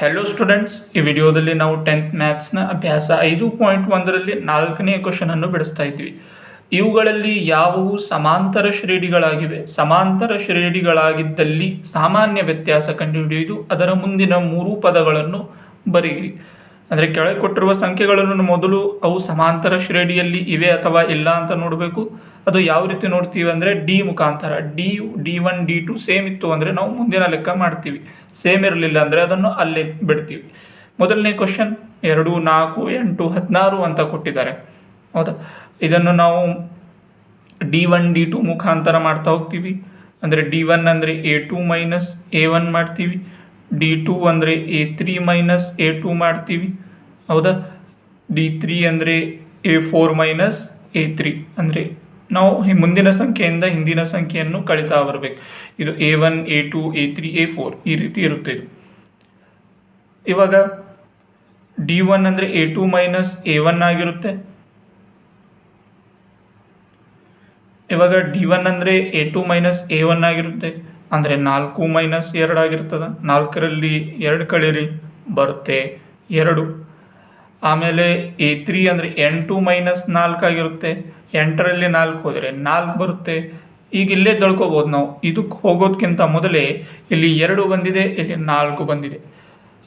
Hello students ಈ ವಿಡಿಯೋದಲ್ಲಿ ನಾವು ಟೆಂತ್ ಮ್ಯಾಥ್ಸ್ನ ಅಭ್ಯಾಸ ಐದು ಪಾಯಿಂಟ್ ಒಂದರಲ್ಲಿ ನಾಲ್ಕನೇ ಕ್ವಶನನ್ನು ಬಿಡಿಸ್ತಾ ಇದ್ವಿ. ಇವುಗಳಲ್ಲಿ ಯಾವುವು ಸಮಾಂತರ ಶ್ರೇಣಿಗಳಾಗಿವೆ? ಸಮಾಂತರ ಶ್ರೇಣಿಗಳಾಗಿದ್ದಲ್ಲಿ ಸಾಮಾನ್ಯ ವ್ಯತ್ಯಾಸ ಕಂಡುಹಿಡಿಯುವುದು ಅದರ ಮುಂದಿನ ಮೂರು ಪದಗಳನ್ನು ಬರೆಯಿರಿ. ಅಂದರೆ ಕೆಳಗೆ ಕೊಟ್ಟಿರುವ ಸಂಖ್ಯೆಗಳನ್ನು ಮೊದಲು ಅವು ಸಮಾಂತರ ಶ್ರೇಣಿಯಲ್ಲಿ ಇವೆ ಅಥವಾ ಇಲ್ಲ ಅಂತ ನೋಡಬೇಕು. ಅದು ಯಾವ ರೀತಿ ನೋಡ್ತೀವಿ ಅಂದರೆ ಡಿ ಮುಖಾಂತರ. D D one, D two same ಇತ್ತು ಅಂದರೆ ನಾವು ಮುಂದಿನ ಲೆಕ್ಕ ಮಾಡ್ತೀವಿ. ಸೇಮ್ ಇರಲಿಲ್ಲ ಅಂದರೆ ಅದನ್ನು ಅಲ್ಲಿ ಬಿಡ್ತೀವಿ. ಮೊದಲನೇ ಕ್ವಶನ್ ಎರಡು, ನಾಲ್ಕು, ಎಂಟು, ಹದಿನಾರು ಅಂತ ಕೊಟ್ಟಿದ್ದಾರೆ. ಹೌದಾ? ಇದನ್ನು ನಾವು ಡಿ ಒನ್ ಡಿ ಟು ಮುಖಾಂತರ ಮಾಡ್ತಾ ಹೋಗ್ತೀವಿ. ಅಂದರೆ ಡಿ ಒನ್ ಅಂದರೆ A two minus A one ಮಾಡ್ತೀವಿ. ಡಿ ಟು ಅಂದರೆ A three minus A two ಮಾಡ್ತೀವಿ. ಹೌದಾ? ಡಿ ತ್ರೀ ಅಂದರೆ A four minus A three ಅಂದರೆ ನಾವು ಮುಂದಿನ ಸಂಖ್ಯೆಯಿಂದ ಹಿಂದಿನ ಸಂಖ್ಯೆಯನ್ನು ಕಳಿತಾ ಬರಬೇಕು. ಇದು A one A two A three A four ಈ ರೀತಿ ಇರುತ್ತೆ ಇದು. ಇವಾಗ ಡಿ ಒನ್ ಅಂದರೆ A two minus A one ಆಗಿರುತ್ತೆ. ಇವಾಗ ಡಿ ಒನ್ ಅಂದರೆ A two minus A one ಆಗಿರುತ್ತೆ. ಅಂದರೆ ನಾಲ್ಕು ಮೈನಸ್ ಎರಡು ಆಗಿರ್ತದೆ. ನಾಲ್ಕರಲ್ಲಿ ಎರಡು ಕಳೀರಿ, ಬರುತ್ತೆ ಎರಡು. ಆಮೇಲೆ ಎ ತ್ರೀ ಅಂದರೆ ಎಂಟು ಮೈನಸ್ ನಾಲ್ಕು ಆಗಿರುತ್ತೆ. ಎಂಟರಲ್ಲಿ ನಾಲ್ಕು ಹೋದರೆ ನಾಲ್ಕು ಬರುತ್ತೆ. ಈಗ ಇಲ್ಲೇ ತಳ್ಕೋಬೋದು ನಾವು. ಇದಕ್ಕೆ ಹೋಗೋದಕ್ಕಿಂತ ಮೊದಲೇ ಇಲ್ಲಿ ಎರಡು ಬಂದಿದೆ, ಇಲ್ಲಿ ನಾಲ್ಕು ಬಂದಿದೆ.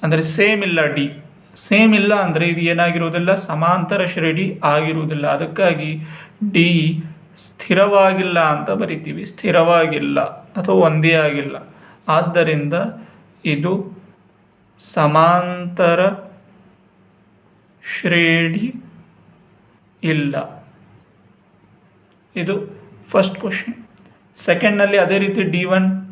ಅಂದರೆ ಸೇಮ್ ಇಲ್ಲ ಡಿ ಸೇಮ್ ಇಲ್ಲ ಅಂದರೆ ಇದು ಏನಾಗಿರುವುದಿಲ್ಲ ಸಮಾಂತರ ಶ್ರೇಣಿ ಆಗಿರುವುದಿಲ್ಲ. ಅದಕ್ಕಾಗಿ ಡಿ ಸ್ಥಿರವಾಗಿಲ್ಲ ಅಂತ ಬರಿತೀವಿ. ಸ್ಥಿರವಾಗಿಲ್ಲ ಅಥವಾ ಒಂದೇ ಆಗಿಲ್ಲ. ಆದ್ದರಿಂದ ಇದು ಸಮಾಂತರ ಶ್ರೇಣಿ ಇಲ್ಲ. ಇದು ಫಸ್ಟ್ ಕ್ವಶನ್ ಸೆಕೆಂಡ್ನಲ್ಲಿ ಅದೇ ರೀತಿ D one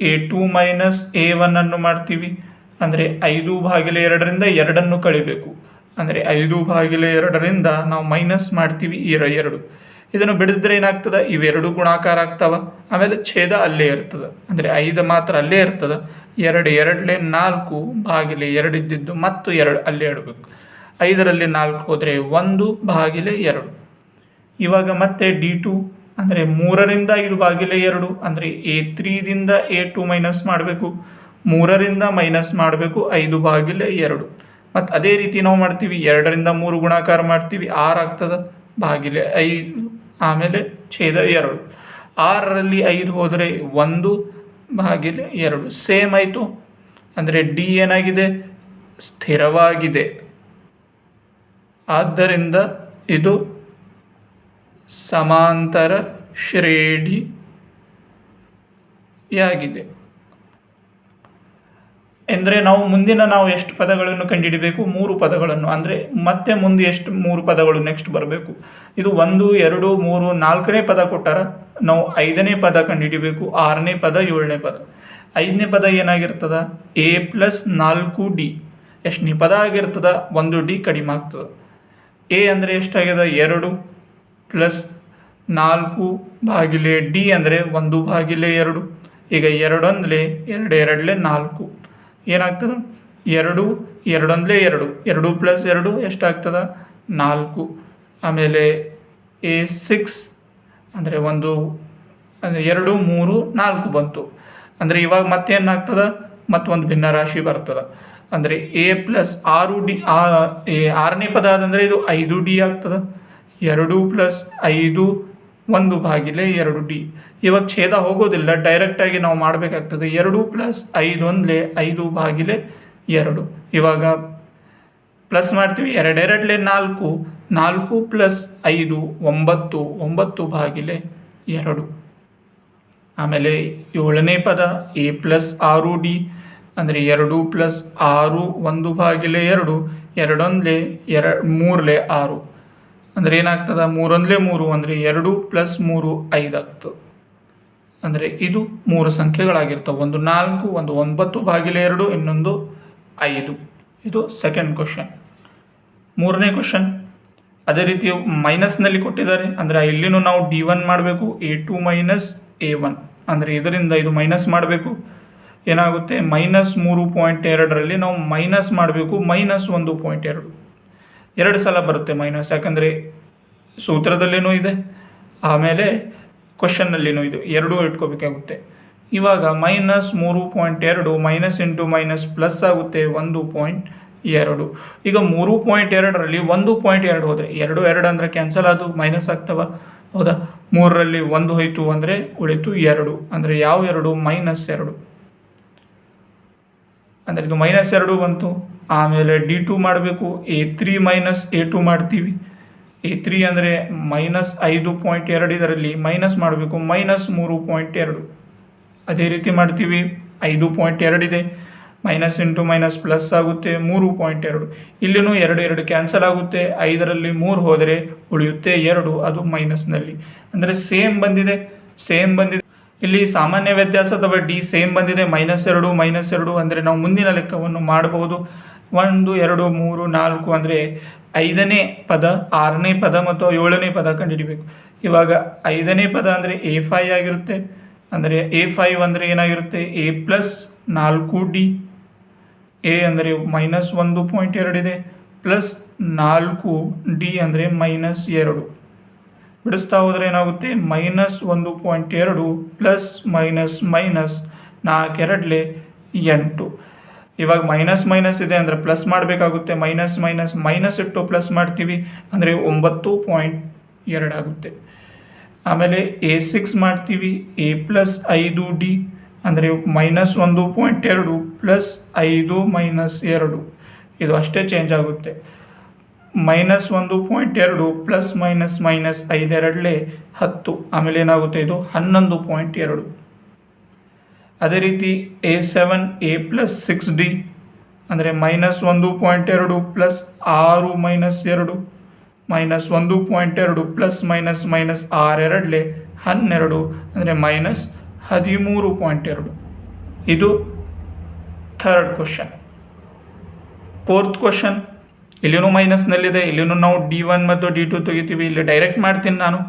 A two minus A one ಅನ್ನು ಮಾಡ್ತೀವಿ. ಅಂದರೆ ಐದು ಭಾಗಿಲೆ ಎರಡರಿಂದ ಎರಡನ್ನು ಕಳಿಬೇಕು. ಅಂದರೆ ಐದು ಭಾಗಿಲೆ ಎರಡರಿಂದ ನಾವು ಮೈನಸ್ ಮಾಡ್ತೀವಿ ಈ ಎರಡು. ಇದನ್ನು ಬಿಡಿಸಿದ್ರೆ ಏನಾಗ್ತದೆ? ಇವೆರಡು ಗುಣಾಕಾರ ಆಗ್ತಾವ. ಆಮೇಲೆ ಛೇದ ಅಲ್ಲೇ ಇರ್ತದೆ. ಅಂದರೆ ಐದು ಮಾತ್ರ ಅಲ್ಲೇ ಇರ್ತದೆ. ಎರಡು ಎರಡಲೆ ನಾಲ್ಕು ಬಾಗಿಲೆ ಎರಡು ಇದ್ದಿದ್ದು ಮತ್ತು ಎರಡು ಅಲ್ಲೇ ಇಡಬೇಕು. ಐದರಲ್ಲಿ ನಾಲ್ಕು ಹೋದರೆ ಒಂದು ಬಾಗಿಲೆ ಎರಡು. ಇವಾಗ ಮತ್ತೆ ಡಿ ಟು ಅಂದರೆ ಮೂರರಿಂದ ಐದು ಬಾಗಿಲೆ ಎರಡು, ಅಂದರೆ ಎ ತ್ರೀದಿಂದ ಎ ಟು ಮೈನಸ್ ಮಾಡಬೇಕು. ಮೂರರಿಂದ ಮೈನಸ್ ಮಾಡಬೇಕು, ಐದು ಬಾಗಿಲೆ ಎರಡು. ಮತ್ತು ಅದೇ ರೀತಿ ನಾವು ಮಾಡ್ತೀವಿ, ಎರಡರಿಂದ ಮೂರು ಗುಣಾಕಾರ ಮಾಡ್ತೀವಿ, ಆರು ಬಾಗಿಲೆ ಭಾಗಿಲೆ ಐದು, ಆಮೇಲೆ ಛೇದ ಎರಡು. ಆರರಲ್ಲಿ ಐದು ಹೋದರೆ ಒಂದು, ಬಾಗಿಲೆ ಎರಡು. ಸೇಮ್ ಆಯಿತು. ಅಂದರೆ ಡಿ ಏನಾಗಿದೆ? ಸ್ಥಿರವಾಗಿದೆ. ಆದ್ದರಿಂದ ಇದು ಸಮಾಂತರ ಶ್ರೇಣಿಯಾಗಿದೆ ಎಂದರೆ ನಾವು ಮುಂದಿನ ನಾವು ಎಷ್ಟು ಪದಗಳನ್ನು ಕಂಡುಹಿಡಿಬೇಕು? ಮೂರು ಪದಗಳನ್ನು. ಅಂದರೆ ಮತ್ತೆ ಮುಂದೆ ಎಷ್ಟು ಮೂರು ಪದಗಳು ನೆಕ್ಸ್ಟ್ ಬರಬೇಕು? ಇದು ಒಂದು, ಎರಡು, ಮೂರು, ನಾಲ್ಕನೇ ಪದ ಕೊಟ್ಟಾರ ನಾವು ಐದನೇ ಪದ ಕಂಡುಹಿಡಿಬೇಕು. ಆರನೇ ಪದ, ಏಳನೇ ಪದ. ಐದನೇ ಪದ ಏನಾಗಿರ್ತದ? ಎ ಪ್ಲಸ್ ನಾಲ್ಕು ಡಿ ಎಷ್ಟನೇ ಪದ ಆಗಿರ್ತದ? ಒಂದು ಡಿ ಕಡಿಮೆ ಆಗ್ತದೆ. ಎ ಅಂದರೆ ಎಷ್ಟಾಗ್ಯದ? ಎರಡು. ಪ್ಲಸ್ ನಾಲ್ಕು ಭಾಗಿಲೆ ಡಿ ಅಂದರೆ ಒಂದು ಭಾಗಿಲೆ ಎರಡು. ಈಗ ಎರಡೊಂದಲೇ ಎರಡು ಎರಡಲೆ ನಾಲ್ಕು. ಏನಾಗ್ತದೆ? ಎರಡು ಎರಡೊಂದಲೇ ಎರಡು. ಎರಡು ಪ್ಲಸ್ ಎರಡು ಎಷ್ಟಾಗ್ತದೆ? ನಾಲ್ಕು. ಆಮೇಲೆ ಎ ಸಿಕ್ಸ್ ಅಂದರೆ ಒಂದು, ಅಂದರೆ ಎರಡು, ಮೂರು, ನಾಲ್ಕು ಬಂತು. ಅಂದರೆ ಇವಾಗ ಮತ್ತೇನಾಗ್ತದೆ? ಮತ್ತೊಂದು ಭಿನ್ನ ರಾಶಿ ಬರ್ತದೆ. ಅಂದರೆ ಎ ಪ್ಲಸ್ ಆರು ಡಿ ಆರನೇ ಪದ ಆದಂದರೆ ಇದು ಐದು ಡಿ ಆಗ್ತದೆ. ಎರಡು ಪ್ಲಸ್ ಐದು ಒಂದು ಭಾಗಿಲೆ ಎರಡು ಡಿ. ಇವಾಗ ಛೇದ ಹೋಗೋದಿಲ್ಲ ಡೈರೆಕ್ಟಾಗಿ ನಾವು ಮಾಡಬೇಕಾಗ್ತದೆ. ಎರಡು ಪ್ಲಸ್ ಐದು ಒಂದಲೇ ಐದು ಭಾಗಿಲೆ ಎರಡು. ಇವಾಗ ಪ್ಲಸ್ ಮಾಡ್ತೀವಿ, ಎರಡೆರಡಲೆ ನಾಲ್ಕು ನಾಲ್ಕು ಪ್ಲಸ್ ಐದು, ಒಂಬತ್ತು ಒಂಬತ್ತು ಭಾಗಿಲೆ ಎರಡು. ಆಮೇಲೆ ಏಳನೇ ಪದ, ಎ ಪ್ಲಸ್ ಆರು ಡಿ, ಅಂದರೆ ಎರಡು ಪ್ಲಸ್ ಆರು ಒಂದು ಭಾಗಿಲೆ ಎರಡು, ಎರಡೊಂದಲೇ ಎರ ಮೂರಲೆ ಆರು. ಅಂದರೆ ಏನಾಗ್ತದೆ? ಮೂರೊಂದಲೇ ಮೂರು ಅಂದರೆ ಎರಡು ಪ್ಲಸ್ ಮೂರು ಐದು ಆಗ್ತದೆ ಅಂದರೆ ಇದು ಮೂರು ಸಂಖ್ಯೆಗಳಾಗಿರ್ತವೆ. ಒಂದು ನಾಲ್ಕು, ಒಂದು ಒಂಬತ್ತು ಭಾಗಿಲೆ ಎರಡು, ಇನ್ನೊಂದು ಐದು. ಇದು ಸೆಕೆಂಡ್ ಕ್ವಶನ್ ಮೂರನೇ ಕ್ವಶನ್ ಅದೇ ರೀತಿ ಮೈನಸ್ನಲ್ಲಿ ಕೊಟ್ಟಿದ್ದಾರೆ. ಅಂದರೆ ಇಲ್ಲಿನೂ ನಾವು ಡಿ ಒನ್ ಮಾಡಬೇಕು A two minus A one ಅಂದರೆ ಇದರಿಂದ ಇದು ಮೈನಸ್ ಮಾಡಬೇಕು. ಏನಾಗುತ್ತೆ? ಮೈನಸ್ ಮೂರು ಪಾಯಿಂಟ್ ಎರಡರಲ್ಲಿ ನಾವು ಮೈನಸ್ ಮಾಡಬೇಕು ಮೈನಸ್ ಒಂದು ಪಾಯಿಂಟ್ ಎರಡು. ಎರಡು ಸಲ ಬರುತ್ತೆ ಮೈನಸ್ ಯಾಕಂದರೆ ಸೂತ್ರದಲ್ಲಿನೂ ಇದೆ. ಆಮೇಲೆ ಕ್ವಶನ್ನಲ್ಲಿನೂ ಇದು. ಎರಡೂ ಇಟ್ಕೋಬೇಕಾಗುತ್ತೆ. ಇವಾಗ ಮೈನಸ್ ಮೂರು ಪಾಯಿಂಟ್ ಎರಡು ಮೈನಸ್ ಇಂಟು ಮೈನಸ್ ಪ್ಲಸ್ ಆಗುತ್ತೆ ಒಂದು ಪಾಯಿಂಟ್ ಎರಡು. ಈಗ ಮೂರು ಪಾಯಿಂಟ್ ಎರಡರಲ್ಲಿ ಒಂದು ಪಾಯಿಂಟ್ ಎರಡು ಹೋದರೆ, ಎರಡು ಎರಡು ಅಂದರೆ ಕ್ಯಾನ್ಸಲ್ ಅದು ಮೈನಸ್ ಆಗ್ತವ? ಹೌದಾ? ಮೂರರಲ್ಲಿ ಒಂದು ಹೋಯಿತು ಅಂದರೆ ಉಳಿತು ಎರಡು. ಅಂದರೆ ಯಾವ ಎರಡು? ಮೈನಸ್ ಎರಡು. ಅಂದರೆ ಇದು ಮೈನಸ್ ಎರಡು ಬಂತು. ಆಮೇಲೆ ಡಿ ಟು ಮಾಡಬೇಕು. A three minus A two ಮಾಡ್ತೀವಿ. ಎ ತ್ರೀ ಅಂದರೆ ಮೈನಸ್ ಐದು ಪಾಯಿಂಟ್ ಎರಡು ಇದರಲ್ಲಿ ಮೈನಸ್ ಮಾಡಬೇಕು. ಮೈನಸ್ ಮೂರು ಪಾಯಿಂಟ್ ಎರಡು. ಅದೇ ರೀತಿ ಮಾಡ್ತೀವಿ. ಐದು ಪಾಯಿಂಟ್ ಎರಡಿದೆ ಮೈನಸ್ ಇಂಟು ಮೈನಸ್ ಪ್ಲಸ್ ಆಗುತ್ತೆ. ಮೂರು ಪಾಯಿಂಟ್ ಎರಡು. ಇಲ್ಲಿನೂ ಎರಡು ಎರಡು ಕ್ಯಾನ್ಸಲ್ ಆಗುತ್ತೆ. ಐದರಲ್ಲಿ ಮೂರು ಹೋದರೆ ಉಳಿಯುತ್ತೆ ಎರಡು. ಅದು ಮೈನಸ್ನಲ್ಲಿ ಅಂದರೆ ಸೇಮ್ ಬಂದಿದೆ. ಸೇಮ್ ಬಂದಿದೆ. ಇಲ್ಲಿ ಸಾಮಾನ್ಯ ವ್ಯತ್ಯಾಸ ಅಥವಾ ಡಿ ಸೇಮ್ ಬಂದಿದೆ ಮೈನಸ್ ಎರಡು ಮೈನಸ್ ಎರಡು ಅಂದರೆ ನಾವು ಮುಂದಿನ ಲೆಕ್ಕವನ್ನು ಮಾಡಬಹುದು. ಒಂದು, ಎರಡು, ಮೂರು, ನಾಲ್ಕು ಅಂದರೆ ಐದನೇ ಪದ, ಆರನೇ ಪದ ಮತ್ತು ಏಳನೇ ಪದ ಕಂಡುಹಿಡಿಬೇಕು. ಇವಾಗ ಐದನೇ ಪದ ಅಂದರೆ ಎ ಫೈ ಆಗಿರುತ್ತೆ. ಅಂದರೆ ಎ ಫೈವ್ ಅಂದರೆ ಏನಾಗಿರುತ್ತೆ? ಎ ಪ್ಲಸ್ ನಾಲ್ಕು ಡಿ ಎ ಅಂದರೆ ಮೈನಸ್ ಒಂದು ಪಾಯಿಂಟ್ ಎರಡಿದೆ ಪ್ಲಸ್ ನಾಲ್ಕು ಡಿ ಅಂದರೆ ಮೈನಸ್ ಎರಡು. ಬಿಡಿಸ್ತಾ ಹೋದರೆ ಏನಾಗುತ್ತೆ? ಮೈನಸ್ ಒಂದು ಪಾಯಿಂಟ್ ಎರಡು ಪ್ಲಸ್ ಮೈನಸ್ ಮೈನಸ್ ನಾಲ್ಕೆರಡಲೆ ಎಂಟು. ಇವಾಗ ಮೈನಸ್ ಮೈನಸ್ ಇದೆ ಅಂದರೆ ಪ್ಲಸ್ ಮಾಡಬೇಕಾಗುತ್ತೆ. ಮೈನಸ್ ಮೈನಸ್ ಮೈನಸ್ ಇಟ್ಟು ಪ್ಲಸ್ ಮಾಡ್ತೀವಿ ಅಂದರೆ ಒಂಬತ್ತು ಪಾಯಿಂಟ್ ಎರಡಾಗುತ್ತೆ ಆಮೇಲೆ ಎ ಸಿಕ್ಸ್ ಮಾಡ್ತೀವಿ. ಎ ಪ್ಲಸ್ ಐದು ಡಿ ಅಂದರೆ ಮೈನಸ್ ಒಂದು ಪಾಯಿಂಟ್ ಎರಡು ಪ್ಲಸ್ ಐದು ಮೈನಸ್ ಎರಡು. ಇದು ಅಷ್ಟೇ ಚೇಂಜ್ ಆಗುತ್ತೆ. ಮೈನಸ್ ಒಂದು ಪಾಯಿಂಟ್ ಎರಡು ಪ್ಲಸ್ ಮೈನಸ್ ಮೈನಸ್ ಐದೆರಡಲೆ ಹತ್ತು. ಆಮೇಲೆ ಏನಾಗುತ್ತೆ ಇದು? ಹನ್ನೊಂದು ಪಾಯಿಂಟ್ ಎರಡು. ಅದೇ ರೀತಿ A seven A plus six D ಅಂದರೆ ಮೈನಸ್ ಒಂದು ಪಾಯಿಂಟ್ ಎರಡು ಪ್ಲಸ್ ಆರು ಮೈನಸ್ ಎರಡು ಮೈನಸ್ ಒಂದು ಪಾಯಿಂಟ್ ಎರಡು ಪ್ಲಸ್ ಮೈನಸ್ ಮೈನಸ್ ಆರೆರಡಲೆ ಹನ್ನೆರಡು, ಅಂದರೆ ಮೈನಸ್ ಹದಿಮೂರು ಪಾಯಿಂಟ್ ಎರಡು. ಇದು ಥರ್ಡ್ ಕ್ವಶನ್ ಫೋರ್ತ್ ಕ್ವಶನ್ ಇಲ್ಲಿನೂ ಮೈನಸ್ನಲ್ಲಿದೆ ಇಲ್ಲಿನೂ ನಾವು ಡಿ ಒನ್ ಮತ್ತು ಡಿ ಟು ತೆಗಿತೀವಿ. ಇಲ್ಲಿ ಡೈರೆಕ್ಟ್ ಮಾಡ್ತೀನಿ ನಾನು.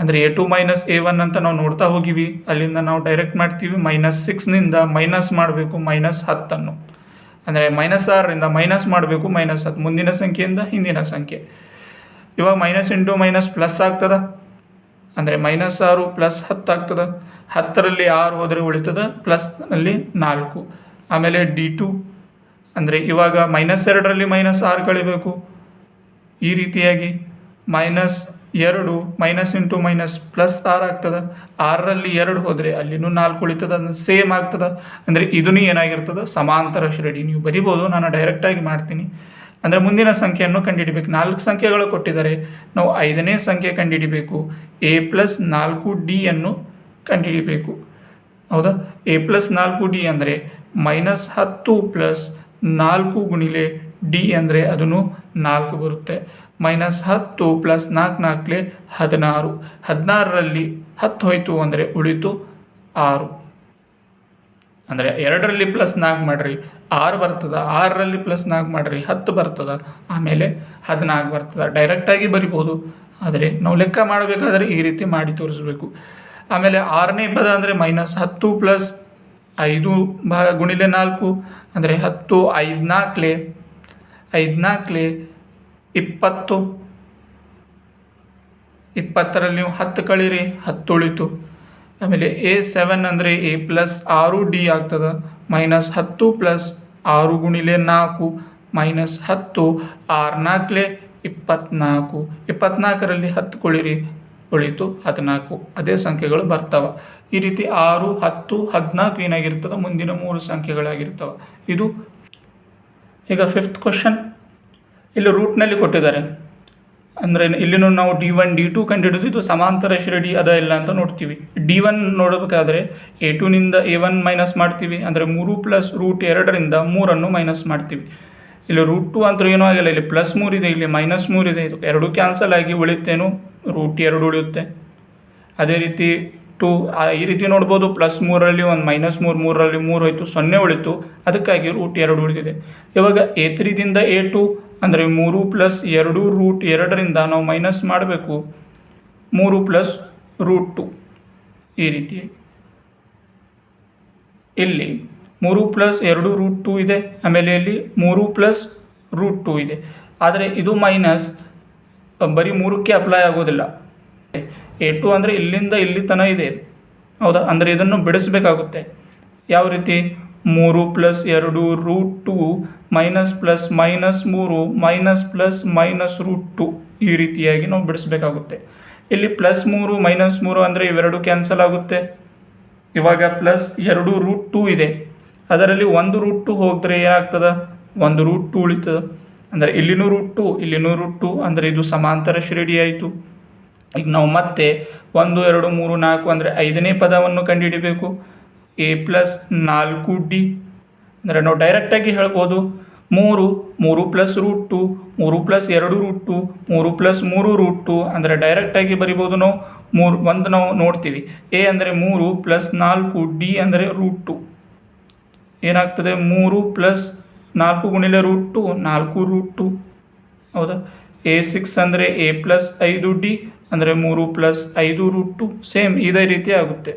ಅಂದರೆ A two minus A one ಅಂತ ನಾವು ನೋಡ್ತಾ ಹೋಗಿವಿ. ಅಲ್ಲಿಂದ ನಾವು ಡೈರೆಕ್ಟ್ ಮಾಡ್ತೀವಿ. ಮೈನಸ್ ಸಿಕ್ಸ್ನಿಂದ ಮೈನಸ್ ಮಾಡಬೇಕು ಮೈನಸ್ ಹತ್ತನ್ನು ಅಂದರೆ ಮೈನಸ್ ಆರರಿಂದ ಮೈನಸ್ ಮಾಡಬೇಕು ಮೈನಸ್ ಹತ್ತು. ಮುಂದಿನ ಸಂಖ್ಯೆಯಿಂದ ಹಿಂದಿನ ಸಂಖ್ಯೆ. ಇವಾಗ ಮೈನಸ್ ಇಂಟು ಮೈನಸ್ ಪ್ಲಸ್ ಆಗ್ತದ? ಅಂದರೆ ಮೈನಸ್ ಆರು ಪ್ಲಸ್ ಹತ್ತು ಆಗ್ತದೆ? ಹತ್ತರಲ್ಲಿ ಆರು ಹೋದರೆ ಉಳಿತದ ಪ್ಲಸ್ನಲ್ಲಿ ನಾಲ್ಕು. ಆಮೇಲೆ ಡಿ ಟು ಅಂದರೆ ಇವಾಗ ಮೈನಸ್ ಎರಡರಲ್ಲಿ ಮೈನಸ್ ಆರು ಕಳಿಬೇಕು. ಈ ರೀತಿಯಾಗಿ ಮೈನಸ್ ಎರಡು ಮೈನಸ್ ಇಂಟು ಮೈನಸ್ ಪ್ಲಸ್ ಆರು ಆಗ್ತದೆ. ಆರರಲ್ಲಿ ಎರಡು ಹೋದರೆ ಅಲ್ಲಿನೂ ನಾಲ್ಕು ಉಳಿತದ ಸೇಮ್ ಆಗ್ತದೆ. ಅಂದರೆ ಇದನ್ನು ಏನಾಗಿರ್ತದೆ? ಸಮಾಂತರ ಶ್ರೇಣಿ. ನೀವು ಬರಿಬೋದು, ನಾನು ಡೈರೆಕ್ಟಾಗಿ ಮಾಡ್ತೀನಿ. ಅಂದರೆ ಮುಂದಿನ ಸಂಖ್ಯೆಯನ್ನು ಕಂಡುಹಿಡಿಬೇಕು. ನಾಲ್ಕು ಸಂಖ್ಯೆಗಳು ಕೊಟ್ಟಿದ್ದಾರೆ. ನಾವು ಐದನೇ ಸಂಖ್ಯೆ ಕಂಡುಹಿಡಿಬೇಕು. ಎ ಪ್ಲಸ್ ನಾಲ್ಕು ಡಿಯನ್ನು ಕಂಡುಹಿಡಿಬೇಕು. ಹೌದಾ? ಎ ಪ್ಲಸ್ ನಾಲ್ಕು ಡಿ ಅಂದರೆ ಮೈನಸ್ ಹತ್ತು ಪ್ಲಸ್ ನಾಲ್ಕು ಗುಣಿಲೆ ಡಿ ಅಂದರೆ ಅದನ್ನು ನಾಲ್ಕು ಬರುತ್ತೆ. ಮೈನಸ್ ಹತ್ತು ಪ್ಲಸ್ ನಾಲ್ಕು ನಾಲ್ಕಲೆ ಹದಿನಾರು. ಹದಿನಾರರಲ್ಲಿ ಹತ್ತು ಹೋಯಿತು ಅಂದರೆ ಉಳಿತು ಆರು. ಅಂದರೆ ಎರಡರಲ್ಲಿ ಪ್ಲಸ್ ನಾಲ್ಕು ಮಾಡಿರಿ, ಆರು ಬರ್ತದ. ಆರರಲ್ಲಿ ಪ್ಲಸ್ ನಾಲ್ಕು ಮಾಡಿರಿ, ಹತ್ತು ಬರ್ತದ. ಆಮೇಲೆ ಹದಿನಾಲ್ಕು ಬರ್ತದ. ಡೈರೆಕ್ಟಾಗಿ ಬರಿಬೋದು. ಆದರೆ ನಾವು ಲೆಕ್ಕ ಮಾಡಬೇಕಾದ್ರೆ ಈ ರೀತಿ ಮಾಡಿ ತೋರಿಸ್ಬೇಕು. ಆಮೇಲೆ ಆರನೇ ಪದ ಅಂದರೆ ಮೈನಸ್ ಹತ್ತು ಪ್ಲಸ್ ಐದು ಬಾ ಗುಣಿಲೆ ನಾಲ್ಕು, ಅಂದರೆ ಹತ್ತು ಐದ್ನಾಲ್ಕಲೆ ಐದ್ನಾಲ್ಕಲೆ ಇಪ್ಪತ್ತು. ಇಪ್ಪತ್ತರಲ್ಲಿ ನೀವು ಹತ್ತು ಕಳೀರಿ, ಹತ್ತು ಉಳಿತು. ಆಮೇಲೆ ಎ ಸೆವೆನ್ ಅಂದರೆ ಎ ಪ್ಲಸ್ ಆರು ಡಿ ಆಗ್ತದೆ. ಮೈನಸ್ ಹತ್ತು ಪ್ಲಸ್ ಆರು ಗುಣಿಲೆ ನಾಲ್ಕು, ಮೈನಸ್ ಹತ್ತು ಆರು ನಾಲ್ಕಲೆ ಇಪ್ಪತ್ನಾಲ್ಕು. ಇಪ್ಪತ್ನಾಲ್ಕರಲ್ಲಿ ಹತ್ತು ಕುಳಿರಿ, ಉಳಿತು ಹದಿನಾಲ್ಕು. ಅದೇ ಸಂಖ್ಯೆಗಳು ಬರ್ತಾವೆ. ಈ ರೀತಿ ಆರು, ಹತ್ತು, ಹದಿನಾಲ್ಕು ಏನಾಗಿರ್ತದೆ? ಮುಂದಿನ ಮೂರು ಸಂಖ್ಯೆಗಳಾಗಿರ್ತವೆ. ಇದು ಈಗ ಫಿಫ್ತ್ ಕ್ವಶನ್ ಇಲ್ಲಿ ರೂಟ್ನಲ್ಲಿ ಕೊಟ್ಟಿದ್ದಾರೆ. ಅಂದರೆ ಇಲ್ಲಿನೂ ನಾವು ಡಿ ಒನ್ ಡಿ ಟು ಕಂಡುಹಿಡಿದು ಇದು ಸಮಾಂತರ ಶ್ರೇಣಿ ಅದ ಇಲ್ಲ ಅಂತ ನೋಡ್ತೀವಿ. ಡಿ ಒನ್ ನೋಡಬೇಕಾದ್ರೆ ಎ ಟುನಿಂದ ಎ ಒನ್ ಮೈನಸ್ ಮಾಡ್ತೀವಿ. ಅಂದರೆ ಮೂರು ಪ್ಲಸ್ ರೂಟ್ ಎರಡರಿಂದ ಮೂರನ್ನು ಮೈನಸ್ ಮಾಡ್ತೀವಿ. ಇಲ್ಲಿ ರೂಟ್ ಟು ಅಂತ ಏನೂ ಆಗಿಲ್ಲ. ಇಲ್ಲಿ ಪ್ಲಸ್ ಮೂರಿದೆ ಇಲ್ಲಿ ಮೈನಸ್ ಮೂರಿದೆ ಇದು. ಎರಡು ಕ್ಯಾನ್ಸಲ್ ಆಗಿ ಉಳಿತೇನು ರೂಟ್ ಎರಡು ಉಳಿಯುತ್ತೆ. ಅದೇ ರೀತಿ ಟು ಈ ರೀತಿ ನೋಡ್ಬೋದು ಪ್ಲಸ್ ಮೂರರಲ್ಲಿ ಒಂದು ಮೈನಸ್ ಮೂರು, ಮೂರರಲ್ಲಿ ಮೂರು ಹೋಯಿತು, ಸೊನ್ನೆ ಉಳಿತು. ಅದಕ್ಕಾಗಿ ರೂಟ್ ಎರಡು ಉಳಿದಿದೆ. ಇವಾಗ ಎ ತ್ರೀದಿಂದ ಎ ಟು ಅಂದರೆ ಮೂರು ಪ್ಲಸ್ ಎರಡು ರೂಟ್ ಎರಡರಿಂದ ನಾವು ಮೈನಸ್ ಮಾಡಬೇಕು. ಮೂರು ಪ್ಲಸ್ ರೂಟ್ ಟು ಈ ರೀತಿ. ಇಲ್ಲಿ ಮೂರು ಪ್ಲಸ್ ಎರಡು ರೂಟ್ ಟು ಇದೆ. ಆಮೇಲೆ ಇಲ್ಲಿ ಮೂರು ಪ್ಲಸ್ ರೂಟ್ ಟು ಇದೆ. ಆದರೆ ಇದು ಮೈನಸ್ ಬರೀ ಮೂರಕ್ಕೆ ಅಪ್ಲೈ ಆಗೋದಿಲ್ಲ. ಎ ಟು ಅಂದರೆ ಇಲ್ಲಿಂದ ಇಲ್ಲಿ ತನ ಇದೆ. ಹೌದಾ? ಅಂದರೆ ಇದನ್ನು ಬಿಡಿಸಬೇಕಾಗುತ್ತೆ. ಯಾವ ರೀತಿ? ಮೂರು ಪ್ಲಸ್ ಎರಡು root two minus plus minus ಮೂರು minus plus minus root two ಈ ರೀತಿಯಾಗಿ ನಾವು ಬಿಡಿಸಬೇಕಾಗುತ್ತೆ. ಇಲ್ಲಿ ಪ್ಲಸ್ ಮೂರು ಮೈನಸ್ ಮೂರು ಅಂದರೆ ಇವೆರಡು ಕ್ಯಾನ್ಸಲ್ ಆಗುತ್ತೆ. ಇವಾಗ ಪ್ಲಸ್ ಎರಡು ರೂಟ್ ಟು ಇದೆ. ಅದರಲ್ಲಿ ಒಂದು ರೂಟ್ ಟು ಹೋದರೆ ಏನಾಗ್ತದೆ? ಒಂದು ರೂಟ್ ಟು ಉಳಿತದೆ. ಅಂದರೆ ಇಲ್ಲಿನೂ ರೂಟ್ ಟು ಇಲ್ಲಿನೂ ರೂಟ್ ಟು ಅಂದರೆ ಇದು ಸಮಾಂತರ ಶ್ರೇಣಿ ಆಯಿತು ಈಗ ನಾವು ಮತ್ತೆ ಒಂದು, ಎರಡು, ಮೂರು, ನಾಲ್ಕು ಅಂದರೆ ಐದನೇ ಪದವನ್ನು ಕಂಡುಹಿಡಿಬೇಕು. ಎ ಪ್ಲಸ್ ನಾಲ್ಕು ಡಿ ಅಂದರೆ ನಾವು ಡೈರೆಕ್ಟಾಗಿ ಹೇಳ್ಬೋದು. ಮೂರು ಮೂರು ಪ್ಲಸ್ ರೂಟ್ ಟು ಮೂರು ಪ್ಲಸ್ ಎರಡು ರೂಟ್ ಟು ಮೂರು ಪ್ಲಸ್ ಮೂರು ರೂಟ್ ಟು ಅಂದರೆ ಡೈರೆಕ್ಟಾಗಿ ಬರಿಬೋದು ನಾವು. ಮೂರು, ಒಂದು ನಾವು ನೋಡ್ತೀವಿ. ಎ ಅಂದರೆ ಮೂರು ಪ್ಲಸ್ ನಾಲ್ಕು ಡಿ ಅಂದರೆ ರೂಟ್ ಟು ಏನಾಗ್ತದೆ? ಮೂರು ಪ್ಲಸ್ ನಾಲ್ಕು ಗುಣಿಲೆ ರೂಟ್ ಟು ನಾಲ್ಕು ರೂಟ್ ಟು ಹೌದಾ? ಎ ಸಿಕ್ಸ್ ಅಂದರೆ ಎ ಪ್ಲಸ್ ಐದು ಡಿ ಅಂದರೆ ಮೂರು ಪ್ಲಸ್ ಐದು ರೂಟ್ ಟು ಸೇಮ್ ಇದೇ ರೀತಿ ಆಗುತ್ತೆ.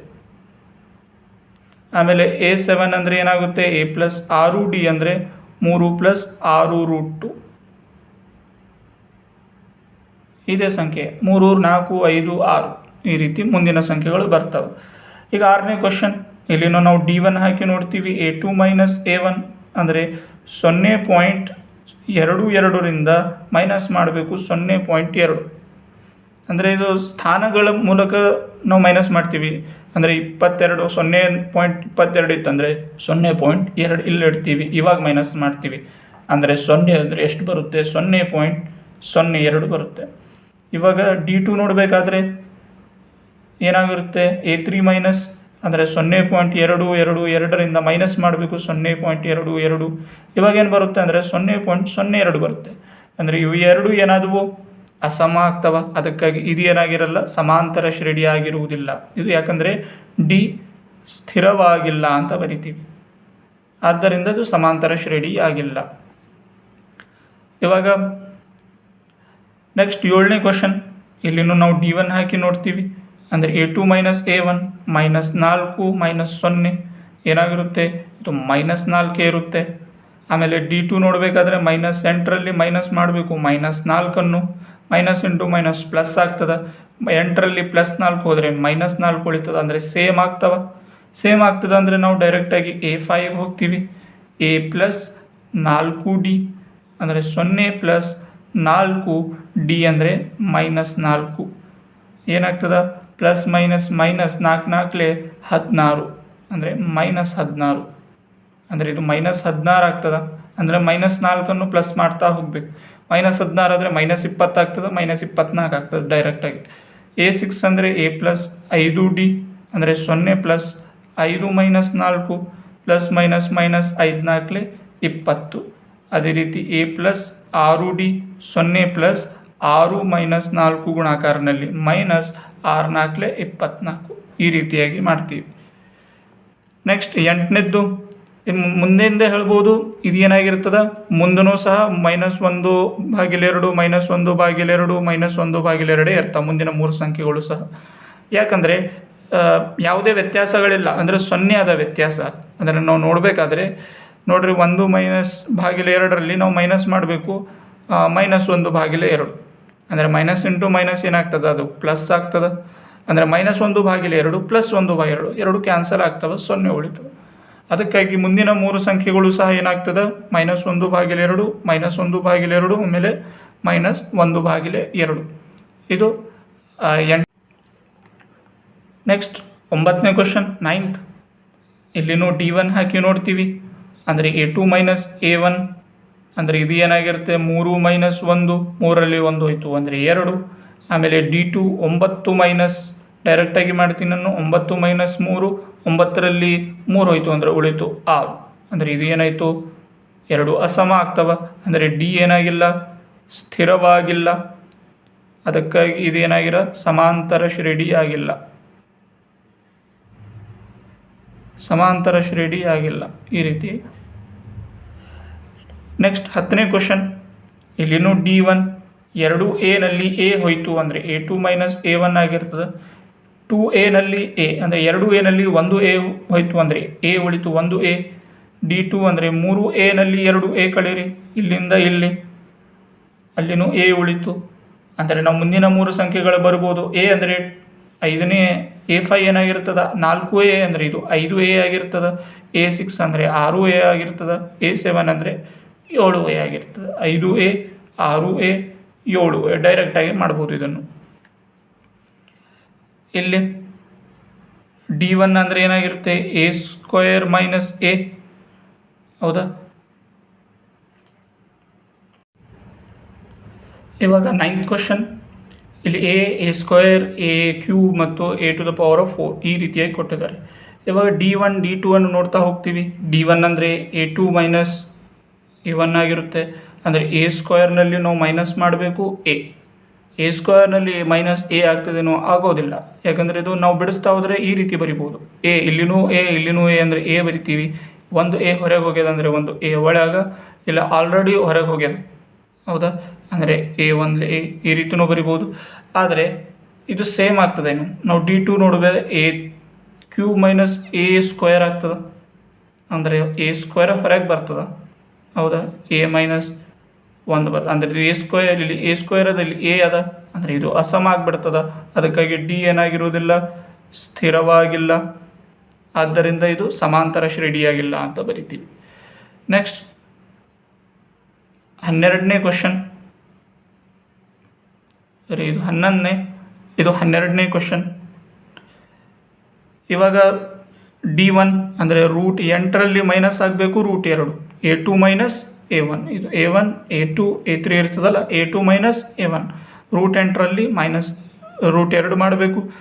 ಆಮೇಲೆ ಎ ಸೆವೆನ್ ಅಂದರೆ ಏನಾಗುತ್ತೆ? ಎ ಪ್ಲಸ್ ಆರು ಡಿ ಅಂದರೆ ಮೂರು ಪ್ಲಸ್ ಆರು ರೂಟ್ ಟು ಇದೇ ಸಂಖ್ಯೆ. ಮೂರು, ನಾಲ್ಕು, ಐದು, ಆರು. ಈ ರೀತಿ ಮುಂದಿನ ಸಂಖ್ಯೆಗಳು ಬರ್ತವೆ. ಈಗ ಆರನೇ ಕ್ವಶನ್ ಇಲ್ಲಿನೂ ನಾವು ಡಿ ಒನ್ ಹಾಕಿ ನೋಡ್ತೀವಿ. A two minus A one ಅಂದರೆ ಸೊನ್ನೆ ಪಾಯಿಂಟ್ ಎರಡು ಎರಡರಿಂದ ಮೈನಸ್ ಮಾಡಬೇಕು. ಸೊನ್ನೆ ಪಾಯಿಂಟ್ ಎರಡು. ಅಂದರೆ ಇದು ಸ್ಥಾನಗಳ ಮೂಲಕ ನಾವು ಮೈನಸ್ ಮಾಡ್ತೀವಿ. ಅಂದರೆ ಇಪ್ಪತ್ತೆರಡು, ಸೊನ್ನೆ ಪಾಯಿಂಟ್ ಇಪ್ಪತ್ತೆರಡು ಇತ್ತಂದರೆ ಸೊನ್ನೆ ಪಾಯಿಂಟ್ ಎರಡು ಇಲ್ಲಿ ಇಡ್ತೀವಿ. ಇವಾಗ ಮೈನಸ್ ಮಾಡ್ತೀವಿ. ಅಂದರೆ ಸೊನ್ನೆ ಅಂದರೆ ಎಷ್ಟು ಬರುತ್ತೆ? ಸೊನ್ನೆ ಪಾಯಿಂಟ್ ಸೊನ್ನೆ ಎರಡು ಬರುತ್ತೆ. ಇವಾಗ ಡಿ ಟು ನೋಡಬೇಕಾದ್ರೆ ಏನಾಗಿರುತ್ತೆ? ಎ ತ್ರೀ ಮೈನಸ್ ಅಂದರೆ ಸೊನ್ನೆ ಪಾಯಿಂಟ್ ಎರಡು ಎರಡು, ಎರಡರಿಂದ ಮೈನಸ್ ಮಾಡಬೇಕು. ಸೊನ್ನೆ ಪಾಯಿಂಟ್ ಎರಡು ಎರಡು. ಇವಾಗ ಏನು ಬರುತ್ತೆ? ಅಂದರೆ ಸೊನ್ನೆ ಪಾಯಿಂಟ್ ಸೊನ್ನೆ ಎರಡು ಬರುತ್ತೆ. ಅಂದರೆ ಇವು ಎರಡು ಏನಾದವು? ಅಸಮ ಆಗ್ತವ ಅದಕ್ಕಾಗಿ ಇದು ಏನಾಗಿರಲ್ಲ ಸಮಾಂತರ ಶ್ರೇಣಿ ಆಗಿರುವುದಿಲ್ಲ ಇದು ಯಾಕಂದರೆ ಡಿ ಸ್ಥಿರವಾಗಿಲ್ಲ ಅಂತ ಬರಿತೀವಿ. ಆದ್ದರಿಂದ ಅದು ಸಮಾಂತರ ಶ್ರೇಣಿ ಆಗಿಲ್ಲ. ಇವಾಗ ನೆಕ್ಸ್ಟ್ ಏಳನೇ ಕ್ವಶನ್ ಇಲ್ಲಿನೂ ನಾವು ಡಿ ಒನ್ ಹಾಕಿ ನೋಡ್ತೀವಿ. ಅಂದರೆ A two minus A one minus ನಾಲ್ಕು ಮೈನಸ್ ಸೊನ್ನೆ. ಏನಾಗಿರುತ್ತೆ? ಇದು ಮೈನಸ್ ನಾಲ್ಕೇ ಇರುತ್ತೆ. ಆಮೇಲೆ ಡಿ ಟು ನೋಡಬೇಕಾದ್ರೆ ಮೈನಸ್ ಸೆಂಟ್ರಲ್ಲಿ ಮೈನಸ್ ಮಾಡಬೇಕು. ಮೈನಸ್ ನಾಲ್ಕನ್ನು. ಮೈನಸ್ ಇಂಟು ಮೈನಸ್ ಪ್ಲಸ್ ಆಗ್ತದೆ. ಎಂಟರಲ್ಲಿ ಪ್ಲಸ್ ನಾಲ್ಕು ಹೋದರೆ ಮೈನಸ್ ನಾಲ್ಕು ಉಳಿತದೆ ಅಂದರೆ ಸೇಮ್ ಆಗ್ತವ. ಸೇಮ್ ಆಗ್ತದೆ ಅಂದರೆ ನಾವು ಡೈರೆಕ್ಟಾಗಿ ಎ ಫೈವ್ ಹೋಗ್ತೀವಿ. ಎ ಪ್ಲಸ್ ನಾಲ್ಕು ಡಿ ಅಂದರೆ ಸೊನ್ನೆ ಪ್ಲಸ್ ನಾಲ್ಕು ಡಿ ಅಂದರೆ ಮೈನಸ್ ನಾಲ್ಕು. ಏನಾಗ್ತದ? ಪ್ಲಸ್ ಮೈನಸ್ ಮೈನಸ್ ನಾಲ್ಕು ನಾಲ್ಕಲೆ ಹದಿನಾರು ಅಂದರೆ ಮೈನಸ್ ಹದಿನಾರು. ಅಂದರೆ ಇದು ಮೈನಸ್ ಹದಿನಾರು ಆಗ್ತದೆ. ಅಂದರೆ ಮೈನಸ್ ನಾಲ್ಕನ್ನು ಪ್ಲಸ್ ಮಾಡ್ತಾ ಹೋಗ್ಬೇಕು. ಮೈನಸ್ ಹದಿನಾರು ಆದರೆ ಮೈನಸ್ ಇಪ್ಪತ್ತಾಗ್ತದೆ ಮೈನಸ್ ಇಪ್ಪತ್ನಾಲ್ಕು ಆಗ್ತದೆ ಡೈರೆಕ್ಟಾಗಿ ಎ ಸಿಕ್ಸ್ ಅಂದರೆ ಎ ಪ್ಲಸ್ ಐದು ಡಿ ಅಂದರೆ ಸೊನ್ನೆ ಪ್ಲಸ್ ಐದು ಮೈನಸ್ ನಾಲ್ಕು ಪ್ಲಸ್ ಮೈನಸ್ ಮೈನಸ್ ಐದು ನಾಲ್ಕಲೆ ಇಪ್ಪತ್ತು. ಅದೇ ರೀತಿ ಎ ಪ್ಲಸ್ ಆರು ಡಿ ಸೊನ್ನೆ ಪ್ಲಸ್ ಆರು ಮೈನಸ್ ನಾಲ್ಕು ಗುಣಾಕಾರನಲ್ಲಿ ಮೈನಸ್ ಆರು ನಾಲ್ಕಲೆ ಇಪ್ಪತ್ನಾಲ್ಕು ಈ ರೀತಿಯಾಗಿ ಮಾಡ್ತೀವಿ. ನೆಕ್ಸ್ಟ್ ಎಂಟನೇದ್ದು ಮುಂದೆಯಿಂದ ಹೇಳ್ಬೋದು ಇದು ಏನಾಗಿರ್ತದ ಮುಂದೂ ಸಹ ಮೈನಸ್ ಒಂದು ಭಾಗಿಲೆರಡು ಮೈನಸ್ ಒಂದು ಭಾಗಿಲೆರಡು ಮೈನಸ್ ಒಂದು ಭಾಗಿಲೆರಡೇ ಇರ್ತವೆ ಮುಂದಿನ ಮೂರು ಸಂಖ್ಯೆಗಳು ಸಹ. ಯಾಕಂದರೆ ಯಾವುದೇ ವ್ಯತ್ಯಾಸಗಳಿಲ್ಲ. ಅಂದರೆ ಸೊನ್ನೆ ಆದ ವ್ಯತ್ಯಾಸ. ಅಂದರೆ ನಾವು ನೋಡಬೇಕಾದ್ರೆ, ನೋಡ್ರಿ ಒಂದು ಮೈನಸ್ ಭಾಗಿಲೆ ಎರಡರಲ್ಲಿ ನಾವು ಮೈನಸ್ ಮಾಡಬೇಕು ಮೈನಸ್ ಒಂದು ಭಾಗಿಲೆ ಎರಡು. ಅಂದರೆ ಮೈನಸ್ ಇಂಟು ಮೈನಸ್ ಏನಾಗ್ತದೆ ಅದು? ಪ್ಲಸ್ ಆಗ್ತದೆ. ಅಂದರೆ ಮೈನಸ್ ಒಂದು ಭಾಗಿಲೆ ಎರಡು, ಪ್ಲಸ್ ಒಂದು ಬೈ ಎರಡು ಎರಡು ಕ್ಯಾನ್ಸಲ್ ಆಗ್ತವೆ, ಸೊನ್ನೆ ಉಳಿತವೆ ಅದಕ್ಕಾಗಿ ಮುಂದಿನ ಮೂರು ಸಂಖ್ಯೆಗಳು ಸಹ ಏನಾಗ್ತದೆ? ಮೈನಸ್ ಒಂದು ಬಾಗಿಲೆ ಎರಡು ಮೈನಸ್ ಒಂದು ಬಾಗಿಲು ಎರಡು ಆಮೇಲೆ ಮೈನಸ್ ಒಂದು ಬಾಗಿಲೆ ಎರಡು. ಇದು ಎಂಟು. ನೆಕ್ಸ್ಟ್ ಒಂಬತ್ತನೇ ಕ್ವಶನ್ ನೈನ್ತ್ ಇಲ್ಲಿನೂ ಡಿ ಒನ್ ಹಾಕಿ ನೋಡ್ತೀವಿ. ಅಂದರೆ A two minus A one ಅಂದರೆ ಇದು ಏನಾಗಿರುತ್ತೆ? ಮೂರು ಮೈನಸ್ ಒಂದು, ಮೂರಲ್ಲಿ ಒಂದು ಹೋಯಿತು. ಅಂದರೆ ಎರಡು, ಆಮೇಲೆ ಡಿ ಟು ಒಂಬತ್ತು ಮೈನಸ್ ಡೈರೆಕ್ಟಾಗಿ ಮಾಡ್ತೀನಿ ನಾನು, ಒಂಬತ್ತು ಮೈನಸ್ ಮೂರು ಒಂಬತ್ತರಲ್ಲಿ ಮೂರು ಹೋಯಿತು ಅಂದರೆ ಉಳಿತು ಆರು. ಅಂದರೆ ಇದು ಏನಾಯಿತು ಎರಡು ಅಸಮ ಆಗ್ತವ. ಅಂದರೆ ಡಿ ಏನಾಗಿಲ್ಲ? ಸ್ಥಿರವಾಗಿಲ್ಲ. ಅದಕ್ಕಾಗಿ ಇದೇನಾಗಿರ? ಸಮಾಂತರ ಶ್ರೇಡಿ ಆಗಿಲ್ಲ. ಸಮಾಂತರ ಶ್ರೇಣಿ ಆಗಿಲ್ಲ. ಈ ರೀತಿ. ನೆಕ್ಸ್ಟ್ ಹತ್ತನೇ ಕ್ವಶನ್. ಇಲ್ಲಿನೂ ಡಿ ಒನ್. ಎರಡು ಎನಲ್ಲಿ ಎ ಹೋಯಿತು ಅಂದರೆ A two minus A one ಆಗಿರ್ತದೆ. ಟು ಎನಲ್ಲಿ ಎ, ಅಂದರೆ ಎರಡು ಎನಲ್ಲಿ ಒಂದು ಎ ಹೋಯಿತು ಅಂದರೆ ಎ ಉಳಿತು ಒಂದು ಎ, ಡಿ ಟು ಅಂದರೆ ಮೂರು ಎನಲ್ಲಿ ಎರಡು ಎ ಕಳೀರಿ ಇಲ್ಲಿಂದ ಇಲ್ಲಿ. ಅಲ್ಲಿನೂ ಎ ಉಳಿತು ಅಂದರೆ ನಾವು ಮುಂದಿನ ಮೂರು ಸಂಖ್ಯೆಗಳು ಬರ್ಬೋದು. ಎ ಅಂದರೆ ಐದನೇ ಎ ಫೈ ಏನಾಗಿರ್ತದ? ನಾಲ್ಕು ಎ ಅಂದರೆ ಇದು ಐದು ಎ ಆಗಿರ್ತದೆ. ಎ ಸಿಕ್ಸ್ ಅಂದರೆ ಆರು ಎ ಆಗಿರ್ತದೆ. ಎ ಸೆವೆನ್ ಅಂದರೆ ಏಳು ಎ ಆಗಿರ್ತದೆ. ಐದು ಎ, ಆರು ಎ, ಏಳು ಡೈರೆಕ್ಟಾಗಿ ಮಾಡ್ಬೋದು ಇದನ್ನು. ಇಲ್ಲಿ. ಡಿ ಒನ್ ಅಂದರೆ ಏನಾಗಿರುತ್ತೆ? ಎ ಸ್ಕ್ವೇರ್ ಮೈನಸ್ ಎ ಹೌದಾ? ಇವಾಗ ನೈನ್ತ್ ಕ್ವಶನ್ ಇಲ್ಲಿ A A square A Q ಮತ್ತು A to the power of four ಈ ರೀತಿಯಾಗಿ ಕೊಟ್ಟಿದ್ದಾರೆ. ಇವಾಗ ಡಿ ಒನ್ ಡಿ ಟು ಅನ್ನು ನೋಡ್ತಾ ಹೋಗ್ತೀವಿ. ಡಿ ಒನ್ ಅಂದರೆ A two minus A one ಆಗಿರುತ್ತೆ. ಅಂದರೆ ಎ ಸ್ಕ್ವೇರ್ನಲ್ಲಿ ನಾವು ಮೈನಸ್ ಮಾಡಬೇಕು ಎ ಎ ಸ್ಕ್ವೇರ್ನಲ್ಲಿ ಮೈನಸ್ ಎ ಆಗ್ತದೇನೋ ಆಗೋದಿಲ್ಲ. ಯಾಕಂದರೆ ಇದು ನಾವು ಬಿಡಿಸ್ತಾ ಹೋದರೆ ಈ ರೀತಿ ಬರಿಬೋದು. ಎ ಇಲ್ಲಿನೂ ಎ ಇಲ್ಲಿನೂ ಎ ಅಂದರೆ ಎ ಬರಿತೀವಿ. ಒಂದು ಎ ಹೊರಗೆ ಹೋಗ್ಯದ ಅಂದರೆ ಒಂದು ಎ ಒಳಗ, ಇಲ್ಲ ಆಲ್ರೆಡಿ ಹೊರಗೆ ಹೋಗ್ಯದ. ಹೌದಾ? ಅಂದರೆ ಎ ಒಂದು ಎ ಈ ರೀತಿನೂ ಬರಿಬೋದು. ಆದರೆ ಇದು ಸೇಮ್ ಆಗ್ತದೇನು ನಾವು ಡಿ ಟು ನೋಡಿದ್ರೆ A Q minus A square ಆಗ್ತದೆ. ಅಂದರೆ ಎ ಸ್ಕ್ವೇರ್ ಹೊರಗೆ ಬರ್ತದೆ. ಹೌದಾ? ಎ ಮೈನಸ್ ಒಂದು ಬರ್ ಅಂದರೆ ಎ ಸ್ಕ್ವೇರ್ ಇಲ್ಲಿ ಎ ಸ್ಕ್ವೇರ್ ಅದ ಇಲ್ಲಿ ಎ ಅದ. ಅಂದರೆ ಇದು ಅಸಮ ಆಗ್ಬಿಡ್ತದ. ಅದಕ್ಕಾಗಿ ಡಿ ಏನಾಗಿರುವುದಿಲ್ಲ? ಸ್ಥಿರವಾಗಿಲ್ಲ. ಆದ್ದರಿಂದ ಇದು ಸಮಾಂತರ ಶ್ರೇಣಿಯಾಗಿಲ್ಲ ಅಂತ ಬರಿತೀವಿ. ನೆಕ್ಸ್ಟ್ ಹನ್ನೆರಡನೇ ಕ್ವಶನ್ ಸರಿ ಇದು ಹನ್ನೊಂದನೇ, ಇದು ಹನ್ನೆರಡನೇ ಕ್ವಶನ್ ಇವಾಗ ಡಿ ಒನ್ ಅಂದರೆ ರೂಟ್ ಎಂಟರಲ್ಲಿ ಮೈನಸ್ ಆಗಬೇಕು ರೂಟ್ ಎರಡು. A two minus a one ಇದು a one a two a three ಇರ್ತದಲ್ಲ? A two minus a one root ಎಂಟರಲ್ಲಿ ಮೈನಸ್ ರೂಟ್ ಎರಡು ಮಾಡಬೇಕು.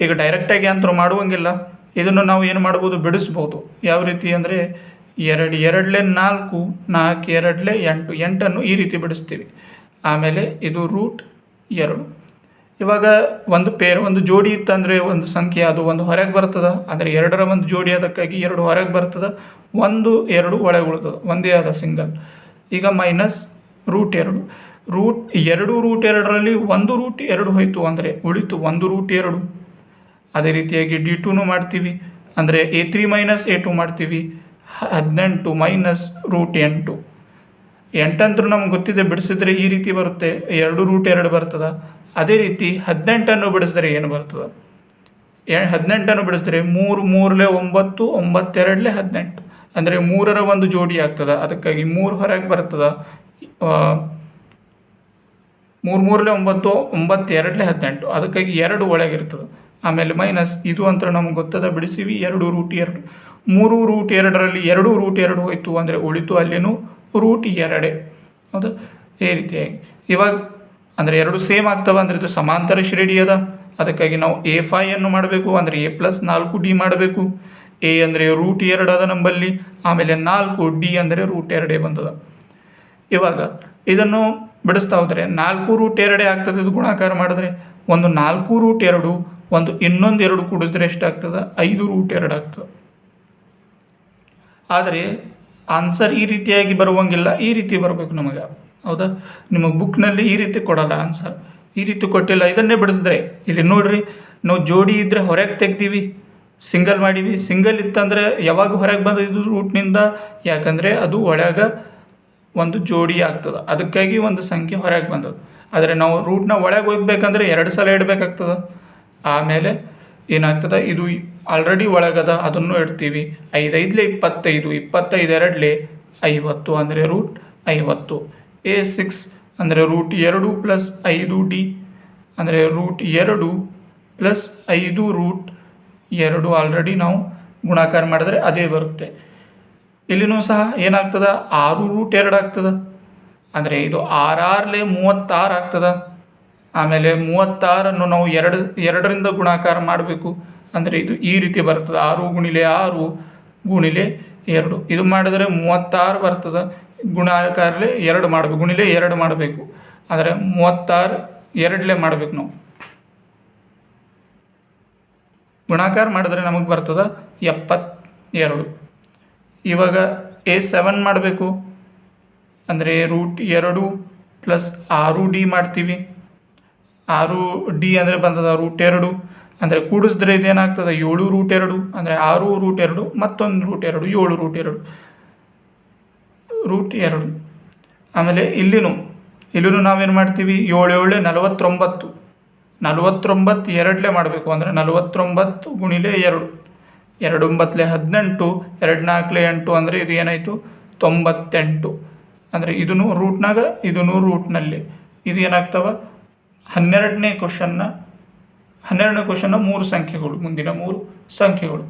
ಈಗ ಡೈರೆಕ್ಟಾಗಿ ಅಂತರೂ ಮಾಡುವಂಗಿಲ್ಲ. ಇದನ್ನು ನಾವು ಏನು ಮಾಡ್ಬೋದು? ಬಿಡಿಸ್ಬೋದು. ಯಾವ ರೀತಿ ಅಂದರೆ ಎರಡು, ಎರಡಲೇ ನಾಲ್ಕು ನಾಲ್ಕು, ಎರಡಲೇ ಎಂಟು. ಎಂಟನ್ನು ಈ ರೀತಿ ಬಿಡಿಸ್ತೀವಿ. ಆಮೇಲೆ ಇದು ರೂಟ್ ಎರಡು. ಇವಾಗ ಒಂದು ಪೇರ್, ಒಂದು ಜೋಡಿ ಇತ್ತಂದರೆ ಒಂದು ಸಂಖ್ಯೆ, ಅದು ಒಂದು ಹೊರಗೆ ಬರ್ತದೆ. ಅಂದರೆ ಎರಡರ ಒಂದು ಜೋಡಿ ಅದಕ್ಕಾಗಿ ಎರಡು ಹೊರಗೆ ಬರ್ತದೆ. ಒಂದು, ಎರಡು ಒಳಗೆ ಉಳ್ತದೆ ಒಂದೇ ಆದ ಸಿಂಗಲ್ ಈಗ ಮೈನಸ್ ರೂಟ್ ಎರಡು. ರೂಟ್ ಎರಡು ರೂಟ್ ಎರಡರಲ್ಲಿ ಒಂದು ರೂಟ್ ಎರಡು ಹೋಯಿತು ಅಂದರೆ ಉಳಿತು ಒಂದು ರೂಟ್ ಎರಡು. ಅದೇ ರೀತಿಯಾಗಿ ಡಿ ಟೂನು ಮಾಡ್ತೀವಿ. ಅಂದರೆ a three minus a two ಮಾಡ್ತೀವಿ. ಹದಿನೆಂಟು ಮೈನಸ್ ರೂಟ್ ಎಂಟು. ಎಂಟಂತರೂ ನಮ್ಗೆ ಗೊತ್ತಿದೆ, ಬಿಡಿಸಿದ್ರೆ ಈ ರೀತಿ ಬರುತ್ತೆ. ಎರಡು ರೂಟ್ ಎರಡು ಬರ್ತದೆ. ಅದೇ ರೀತಿ ಹದಿನೆಂಟನ್ನು ಬಿಡಿಸಿದ್ರೆ ಏನು ಬರ್ತದೆ? ಹದಿನೆಂಟನ್ನು ಬಿಡಿಸಿದ್ರೆ ಮೂರು ಮೂರಲೆ ಒಂಬತ್ತು ಒಂಬತ್ತೆರಡಲೆ ಹದಿನೆಂಟು. ಅಂದರೆ ಮೂರರ ಒಂದು ಜೋಡಿ ಆಗ್ತದೆ. ಅದಕ್ಕಾಗಿ ಮೂರು ಹೊರಗೆ ಬರ್ತದೆ. ಮೂರು ಮೂರಲೆ ಒಂಬತ್ತು ಒಂಬತ್ತೆರಡಲೆ ಹದಿನೆಂಟು. ಅದಕ್ಕಾಗಿ ಎರಡು ಒಳಗಿರ್ತದೆ. ಆಮೇಲೆ ಮೈನಸ್ ಇದು ಅಂತ ನಮ್ಗೆ ಗೊತ್ತದ? ಬಿಡಿಸಿವಿ, ಎರಡು ರೂಟ್ ಎರಡು. ಮೂರು ರೂಟ್ ಎರಡರಲ್ಲಿ ಎರಡು ರೂಟ್ ಎರಡು ಹೋಯಿತು ಅಂದರೆ ಉಳಿತು ಅಲ್ಲಿನೂ? ರೂಟ್ ಎರಡೇ. ಹೌದಾ? ಈ ರೀತಿಯಾಗಿ. ಇವಾಗ ಅಂದರೆ ಎರಡು ಸೇಮ್ ಆಗ್ತವೆ ಅಂದರೆ ಇದು ಸಮಾಂತರ ಶ್ರೇಣಿ ಅದ. ಅದಕ್ಕಾಗಿ ನಾವು ಎ ಫೈಯನ್ನು ಮಾಡಬೇಕು, ಅಂದರೆ ಎ ಪ್ಲಸ್ ನಾಲ್ಕು ಡಿ ಮಾಡಬೇಕು. ಎ ಅಂದರೆ ರೂಟ್ ಎರಡು ಅದ ನಂಬಲ್ಲಿ, ಆಮೇಲೆ ನಾಲ್ಕು ಡಿ ಅಂದರೆ ರೂಟ್ ಎರಡೇ ಬಂದದ. ಇವಾಗ ಇದನ್ನು ಬಿಡಿಸ್ತಾ ಹೋದರೆ ನಾಲ್ಕು ರೂಟ್ ಎರಡೇ ಆಗ್ತದೆ ಇದು ಗುಣಾಕಾರ ಮಾಡಿದ್ರೆ, ಒಂದು ನಾಲ್ಕು ರೂಟ್ ಎರಡು, ಒಂದು ಇನ್ನೊಂದು ಎರಡು ಕೂಡಿಸಿದ್ರೆ ಎಷ್ಟಾಗ್ತದೆ? ಐದು ರೂಟ್ ಎರಡು ಆಗ್ತದೆ. ಆದರೆ ಆನ್ಸರ್ ಈ ರೀತಿಯಾಗಿ ಬರುವಂಗಿಲ್ಲ, ಈ ರೀತಿ ಬರಬೇಕು ನಮಗೆ. ಹೌದಾ? ನಿಮಗೆ ಬುಕ್ನಲ್ಲಿ ಈ ರೀತಿ ಕೊಡಲ್ಲ ಆನ್ಸರ್ ಈ ರೀತಿ ಕೊಟ್ಟಿಲ್ಲ, ಇದನ್ನೇ ಬಿಡಿಸಿದ್ರೆ. ಇಲ್ಲಿ ನೋಡ್ರಿ, ನಾವು ಜೋಡಿ ಇದ್ದರೆ ಹೊರಗೆ ತೆಗ್ದೀವಿ ಸಿಂಗಲ್ ಮಾಡೀವಿ. ಸಿಂಗಲ್ ಇತ್ತಂದರೆ ಯಾವಾಗ ಹೊರಗೆ ಬಂದ ಇದು ರೂಟ್ನಿಂದ ಯಾಕಂದರೆ ಅದು ಒಳಗೆ ಒಂದು ಜೋಡಿ ಆಗ್ತದೆ. ಅದಕ್ಕಾಗಿ ಒಂದು ಸಂಖ್ಯೆ ಹೊರಗೆ ಬಂದದ ಆದರೆ ನಾವು ರೂಟ್ನ ಒಳಗೆ ಹೋಗ್ಬೇಕಂದ್ರೆ ಎರಡು ಸಲ ಇಡಬೇಕಾಗ್ತದೆ. ಆಮೇಲೆ ಏನಾಗ್ತದೆ? ಇದು ಆಲ್ರೆಡಿ ಒಳಗದ, ಅದನ್ನು ಇಡ್ತೀವಿ. ಐದೈದ್ಲೆ ಇಪ್ಪತ್ತೈದು ಇಪ್ಪತ್ತೈದು ಎರಡಲೆ ಐವತ್ತು, ಅಂದರೆ ರೂಟ್ ಐವತ್ತು. ಎ ಸಿಕ್ಸ್ ಅಂದರೆ ರೂಟ್ ಎರಡು ಪ್ಲಸ್ ಐದು ಡಿ ಅಂದರೆ ರೂಟ್ ಎರಡು ಪ್ಲಸ್ ಐದು ರೂಟ್ ಎರಡು ಆಲ್ರೆಡಿ ನಾವು ಗುಣಾಕಾರ ಮಾಡಿದ್ರೆ ಅದೇ ಬರುತ್ತೆ. ಇಲ್ಲಿನೂ ಸಹ ಏನಾಗ್ತದೆ? ಆರು ರೂಟ್ ಎರಡು ಆಗ್ತದೆ. ಅಂದರೆ ಇದು ಆರಾರ್ಲೆ ಮೂವತ್ತಾರು ಆಗ್ತದೆ. ಆಮೇಲೆ ಮೂವತ್ತಾರನ್ನು ನಾವು ಎರಡು, ಎರಡರಿಂದ ಗುಣಾಕಾರ ಮಾಡಬೇಕು. ಅಂದರೆ ಇದು ಈ ರೀತಿ ಬರ್ತದೆ. ಆರು ಗುಣಿಲೆ ಆರು ಗುಣಿಲೆ ಎರಡು. ಇದು ಮಾಡಿದರೆ ಮೂವತ್ತಾರು ಬರ್ತದೆ. ಗುಣಾಕಾರಲೆ ಎರಡು ಮಾಡಬೇಕು, ಗುಣಿಲೆ ಎರಡು ಮಾಡಬೇಕು. ಆದರೆ ಮೂವತ್ತಾರು ಎರಡಲೆ ಮಾಡಬೇಕು ನಾವು. ಗುಣಾಕಾರ ಮಾಡಿದ್ರೆ ನಮಗೆ ಬರ್ತದೆ ಎಪ್ಪತ್ತೆರಡು. ಇವಾಗ ಎ ಸೆವೆನ್ ಮಾಡಬೇಕು. ಅಂದರೆ ರೂಟ್ ಎರಡು ಪ್ಲಸ್ ಆರು ಡಿ ಮಾಡ್ತೀವಿ. ಆರು ಡಿ ಅಂದರೆ ಬಂದದ ರೂಟ್ ಎರಡು. ಅಂದರೆ ಕೂಡಿಸಿದ್ರೆ ಇದೇನಾಗ್ತದೆ? ಏಳು ರೂಟ್ ಎರಡು. ಅಂದರೆ ಆರು ರೂಟ್ ಎರಡು, ಮತ್ತೊಂದು ರೂಟ್ ಎರಡು, ಏಳು ರೂಟ್ ಎರಡು. ರೂಟ್ ಎರಡು. ಆಮೇಲೆ ಇಲ್ಲಿನೂ ಇಲ್ಲಿನೂ ನಾವೇನು ಮಾಡ್ತೀವಿ? ಏಳು ಏಳು ನಲವತ್ತೊಂಬತ್ತು. ನಲವತ್ತೊಂಬತ್ತು ಎರಡಲೇ ಮಾಡಬೇಕು ಅಂದರೆ ನಲವತ್ತೊಂಬತ್ತು ಗುಣಿಲೆ ಎರಡು. ಎರಡು ಒಂಬತ್ತಲೆ ಹದಿನೆಂಟು ಎರಡು ನಾಲ್ಕಲೆ ಎಂಟು ಅಂದರೆ ಇದು ಏನಾಯಿತು? ತೊಂಬತ್ತೆಂಟು. ಅಂದರೆ ಇದೂ ರೂಟ್ನಾಗ ಇದೂ ರೂಟ್ನಲ್ಲಿ. ಇದು ಏನಾಗ್ತವ? ಹನ್ನೆರಡನೇ ಕ್ವಶನ್ನ ಹನ್ನೆರಡನೇ ಕ್ವಶನ್ನ ಮೂರು ಸಂಖ್ಯೆಗಳು, ಮುಂದಿನ ಮೂರು ಸಂಖ್ಯೆಗಳು.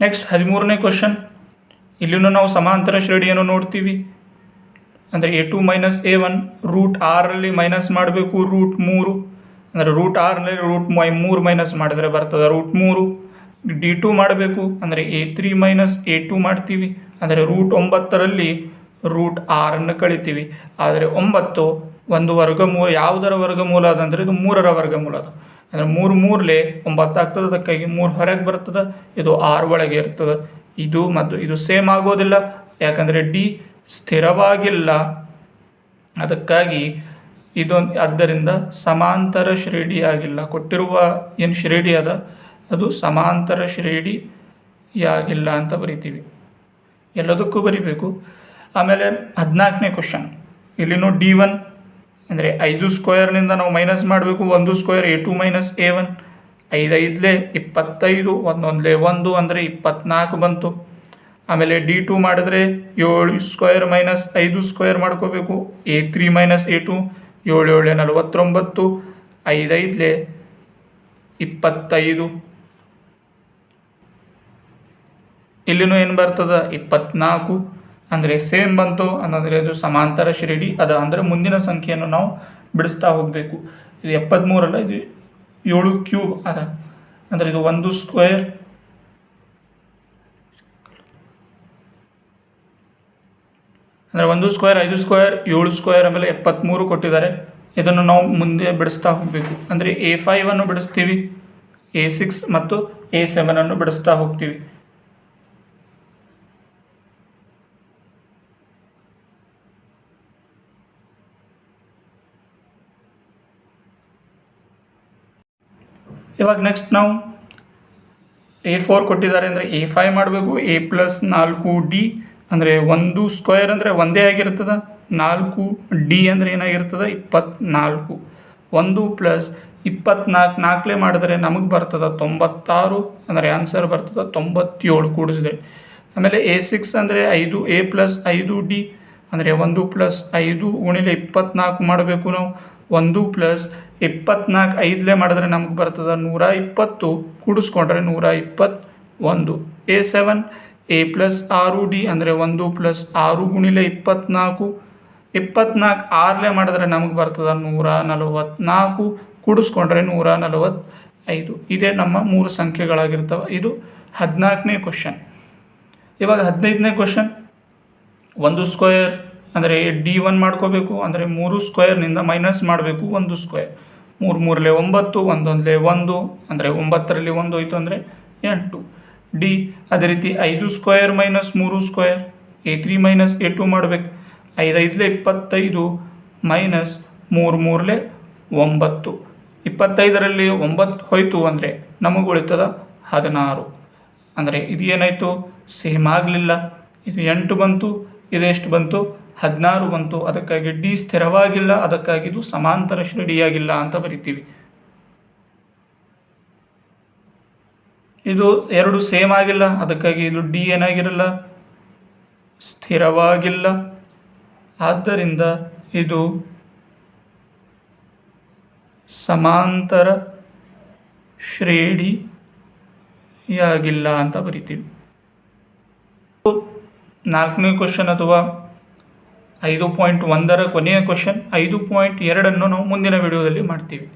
ನೆಕ್ಸ್ಟ್ ಹದಿಮೂರನೇ ಕ್ವಶನ್. ಇಲ್ಲಿನೂ ನಾವು ಸಮಾಂತರ ಶ್ರೇಣಿಯನ್ನು ನೋಡ್ತೀವಿ. ಅಂದರೆ a two minus a one root ಆರಲ್ಲಿ ಮೈನಸ್ ಮಾಡಬೇಕು ರೂಟ್ ಮೂರು. ಅಂದರೆ ರೂಟ್ ಆರ್ನಲ್ಲಿ ರೂಟ್ ಮೈ ಮೂರು ಮೈನಸ್ ಮಾಡಿದರೆ ಬರ್ತದೆ ರೂಟ್ ಮೂರು. ಡಿ ಟು ಮಾಡಬೇಕು, ಅಂದರೆ a three minus a two ಮಾಡ್ತೀವಿ. ಅಂದರೆ ರೂಟ್ ಒಂಬತ್ತರಲ್ಲಿ ರೂಟ್ ಆರನ್ನು ಕಳಿತೀವಿ. ಆದರೆ ಒಂಬತ್ತು ಒಂದು ವರ್ಗಮೂಲ, ಯಾವುದರ ವರ್ಗಮೂಲ ಅದಂದರೆ ಇದು ಮೂರರ ವರ್ಗಮೂಲ ಅದು. ಅಂದರೆ ಮೂರು ಮೂರಲೆ ಒಂಬತ್ತು ಆಗ್ತದೆ, ಅದಕ್ಕಾಗಿ ಮೂರು ಹೊರಗೆ ಬರ್ತದೆ, ಇದು ಆರು ಒಳಗೆ ಇರ್ತದೆ. ಇದು ಮತ್ತು ಇದು ಸೇಮ್ ಆಗೋದಿಲ್ಲ. ಯಾಕಂದರೆ ಡಿ ಸ್ಥಿರವಾಗಿಲ್ಲ. ಅದಕ್ಕಾಗಿ ಇದೊಂದು ಆದ್ದರಿಂದ ಸಮಾಂತರ ಶ್ರೇಣಿಯಾಗಿಲ್ಲ. ಕೊಟ್ಟಿರುವ ಏನು ಶ್ರೇಣಿ ಅದ? ಅದು ಸಮಾಂತರ ಶ್ರೇಡಿಯಾಗಿಲ್ಲ ಅಂತ ಬರಿತೀವಿ. ಎಲ್ಲದಕ್ಕೂ ಬರಿಬೇಕು. ಆಮೇಲೆ ಹದಿನಾಲ್ಕನೇ ಕ್ವಶನ್ ಇಲ್ಲಿನೂ ಡಿ ಒನ್ ಅಂದರೆ ಐದು ಸ್ಕ್ವೇರ್ನಿಂದ ನಾವು ಮೈನಸ್ ಮಾಡಬೇಕು, ಒಂದು square a two minus a one ಐದು ಐದಲೇ ಇಪ್ಪತ್ತೈದು, ಒಂದೊಂದಲೇ ಒಂದು ಅಂದರೆ ಇಪ್ಪತ್ನಾಲ್ಕು ಬಂತು. ಆಮೇಲೆ ಡಿ ಟು ಮಾಡಿದ್ರೆ ಏಳು ಸ್ಕ್ವೇರ್ ಮೈನಸ್ ಐದು ಸ್ಕ್ವೇರ್ ಮಾಡ್ಕೋಬೇಕು. A three minus a two ಏಳು ಏಳು ನಲವತ್ತೊಂಬತ್ತು. ಐದು ಐದಲೇ ಇಪ್ಪತ್ತೈದು. ಇಲ್ಲಿನೂ ಏನು ಬರ್ತದ? ಇಪ್ಪತ್ನಾಲ್ಕು. ಅಂದರೆ ಸೇಮ್ ಬಂತು. ಅನ್ನೋದ್ರೆ ಅದು ಸಮಾಂತರ ಶ್ರೇಣಿ. ಅದ ಅಂದರೆ ಮುಂದಿನ ಸಂಖ್ಯೆಯನ್ನು ನಾವು ಬಿಡಿಸ್ತಾ ಹೋಗಬೇಕು. ಇದು ಎಪ್ಪತ್ತ್ಮೂರಲ್ಲ ಇದು ಏಳು ಕ್ಯೂಬ್ ಅದ. ಅಂದರೆ ಇದು ಒಂದು ಸ್ಕ್ವೇರ್ ಅಂದರೆ ಒಂದು ಸ್ಕ್ವೇರ್, ಐದು ಸ್ಕ್ವೇರ್, ಏಳು ಸ್ಕ್ವೇರ್ ಆಮೇಲೆ ಎಪ್ಪತ್ತ್ಮೂರು ಕೊಟ್ಟಿದ್ದಾರೆ. ಇದನ್ನು ನಾವು ಮುಂದೆ ಬಿಡಿಸ್ತಾ ಹೋಗಬೇಕು. ಅಂದರೆ ಎ ಫೈವನ್ನು ಬಿಡಿಸ್ತೀವಿ, ಎ ಸಿಕ್ಸ್ ಮತ್ತು ಎ ಸೆವೆನನ್ನು ಬಿಡಿಸ್ತಾ ಹೋಗ್ತೀವಿ. ಇವಾಗ ನೆಕ್ಸ್ಟ್ ನಾವು ಎ ಫೋರ್ ಕೊಟ್ಟಿದ್ದಾರೆ ಅಂದರೆ ಎ ಫೈವ್ ಮಾಡಬೇಕು. ಎ ಪ್ಲಸ್ ನಾಲ್ಕು ಡಿ ಅಂದರೆ ಒಂದು ಸ್ಕ್ವೇರ್ ಅಂದರೆ ಒಂದೇ ಆಗಿರ್ತದೆ. ನಾಲ್ಕು ಡಿ ಅಂದರೆ ಏನಾಗಿರ್ತದೆ? ಇಪ್ಪತ್ನಾಲ್ಕು. ಒಂದು ಪ್ಲಸ್ ಇಪ್ಪತ್ನಾಲ್ಕು ನಾಲ್ಕಲೇ ಮಾಡಿದ್ರೆ ನಮಗೆ ಬರ್ತದೆ ತೊಂಬತ್ತಾರು. ಅಂದರೆ ಆನ್ಸರ್ ಬರ್ತದೆ ತೊಂಬತ್ತೇಳು ಕೂಡಿಸಿದ್ರೆ. ಆಮೇಲೆ ಎ ಸಿಕ್ಸ್ ಅಂದರೆ ಐದು ಎ ಪ್ಲಸ್ ಐದು ಡಿ ಅಂದರೆ ಒಂದು ಪ್ಲಸ್ ಐದು ಉಣಿಲೆ ಇಪ್ಪತ್ನಾಲ್ಕು ಮಾಡಬೇಕು ನಾವು. ಒಂದು ಪ್ಲಸ್ ಇಪ್ಪತ್ನಾಲ್ಕು ಐದಲೇ ಮಾಡಿದ್ರೆ ನಮಗೆ ಬರ್ತದೆ ನೂರ ಇಪ್ಪತ್ತು, ಕೂಡಿಸ್ಕೊಂಡ್ರೆ ನೂರ ಇಪ್ಪತ್ತೊಂದು. ಎ ಸೆವೆನ್ ಎ ಪ್ಲಸ್ ಆರು ಡಿ ಅಂದರೆ ಒಂದು ಪ್ಲಸ್ ಆರು ಗುಣಿಲೆ ಇಪ್ಪತ್ನಾಲ್ಕು. ಇಪ್ಪತ್ನಾಲ್ಕು ಆರಲೇ ಮಾಡಿದ್ರೆ ನಮಗೆ ಬರ್ತದೆ ನೂರ ನಲವತ್ನಾಲ್ಕು, ಕೂಡಿಸ್ಕೊಂಡ್ರೆ ನೂರ ನಲವತ್ತೈದು. ಇದೇ ನಮ್ಮ ಮೂರು ಸಂಖ್ಯೆಗಳಾಗಿರ್ತವೆ. ಇದು ಹದಿನಾಲ್ಕನೇ ಕ್ವಶನ್ ಇವಾಗ ಹದಿನೈದನೇ ಕ್ವಶನ್ ಒಂದು ಸ್ಕ್ವೇರ್ ಅಂದರೆ ಡಿ ಒನ್ ಮಾಡ್ಕೋಬೇಕು, ಅಂದರೆ ಮೂರು ಸ್ಕ್ವೇರ್ನಿಂದ ಮೈನಸ್ ಮಾಡಬೇಕು, ಒಂದು ಸ್ಕ್ವೇರ್ ಮೂರು, ಮೂರಲೆ ಒಂಬತ್ತು, ಒಂದೊಂದಲೆ ಒಂದು, ಅಂದರೆ ಒಂಬತ್ತರಲ್ಲಿ ಒಂದು ಹೋಯ್ತು ಅಂದರೆ ಎಂಟು. ಡಿ ಅದೇ ರೀತಿ ಐದು ಸ್ಕ್ವೇರ್ ಮೈನಸ್ ಮೂರು square a three minus a two ಮಾಡಬೇಕು. ಐದೈದಲೆ ಇಪ್ಪತ್ತೈದು ಮೈನಸ್ ಮೂರು, ಮೂರಲೆ ಒಂಬತ್ತು. ಇಪ್ಪತ್ತೈದರಲ್ಲಿ ಒಂಬತ್ತು ಹೋಯ್ತು ಅಂದರೆ ನಮಗೆ ಉಳಿತದ ಹದಿನಾರು. ಅಂದರೆ ಇದು ಏನಾಯಿತು ಸೇಮ್ ಆಗಲಿಲ್ಲ. ಇದು ಎಂಟು ಬಂತು ಇದೆಷ್ಟು ಬಂತು? ಹದಿನಾರು ಬಂತು, ಅದಕ್ಕಾಗಿ ಡಿ ಸ್ಥಿರವಾಗಿಲ್ಲ, ಅದಕ್ಕಾಗಿ ಇದು ಸಮಾಂತರ ಶ್ರೇಣಿಯಾಗಿಲ್ಲ ಅಂತ ಬರಿತೀವಿ. ಇದು ಎರಡು ಸೇಮ್ ಆಗಿಲ್ಲ, ಅದಕ್ಕಾಗಿ ಇದು ಡಿ ಏನಾಗಿರಲ್ಲ, ಸ್ಥಿರವಾಗಿಲ್ಲ. ಆದ್ದರಿಂದ ಇದು ಸಮಾಂತರ ಶ್ರೇಣಿಯಾಗಿಲ್ಲ ಅಂತ ಬರಿತೀವಿ. ನಾಲ್ಕನೇ ಕ್ವಶನ್ ಅಥವಾ ಐದು ಪಾಯಿಂಟ್ ಒಂದರ ಕೊನೆಯ ಕ್ವಶನ್ ಐದು ಪಾಯಿಂಟ್ ಎರಡನ್ನು ನಾವು ಮುಂದಿನ ವಿಡಿಯೋದಲ್ಲಿ ಮಾಡ್ತೀವಿ.